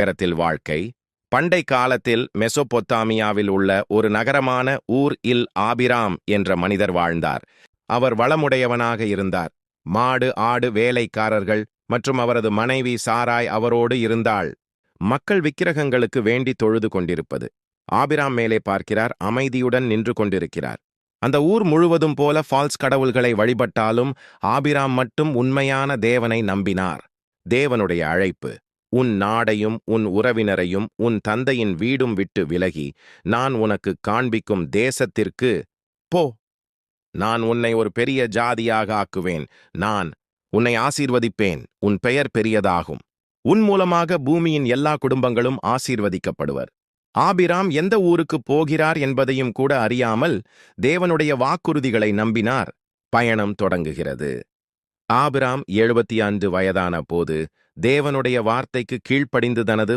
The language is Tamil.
நகரத்தில் வாழ்க்கை. பண்டை காலத்தில் மெசொபொத்தாமியாவில் உள்ள ஒரு நகரமான ஊர் இல் ஆபிராம் என்ற மனிதர் வாழ்ந்தார். அவர் வளமுடையவனாக இருந்தார். மாடு ஆடு வேலைக்காரர்கள் மற்றும் அவரது மனைவி சாராய் அவரோடு இருந்தாள். மக்கள் விக்கிரகங்களுக்கு வேண்டி தொழுது கொண்டிருப்பது. ஆபிராம் மேலே பார்க்கிறார் அமைதியுடன் நின்று கொண்டிருக்கிறார். அந்த ஊர் முழுவதும் போல ஃபால்ஸ் கடவுள்களை வழிபட்டாலும் ஆபிராம் மட்டும் உண்மையான தேவனை நம்பினார். தேவனுடைய அழைப்பு. உன் நாடையும் உன் உறவினரையும் உன் தந்தையின் வீடும் விட்டு விலகி நான் உனக்கு காண்பிக்கும் தேசத்திற்கு போ. நான் உன்னை ஒரு பெரிய ஜாதியாக ஆக்குவேன். நான் உன்னை ஆசீர்வதிப்பேன். உன் பெயர் பெரியதாகும். உன் மூலமாக பூமியின் எல்லா குடும்பங்களும் ஆசீர்வதிக்கப்படுவர். ஆபிராம் எந்த ஊருக்கு போகிறார் என்பதையும் கூட அறியாமல் தேவனுடைய வாக்குறுதிகளை நம்பினார். பயணம் தொடங்குகிறது. ஆபிராம் எழுபத்தி அன்று வயதான போது தேவனுடைய வார்த்தைக்கு கீழ்ப்படிந்து தனது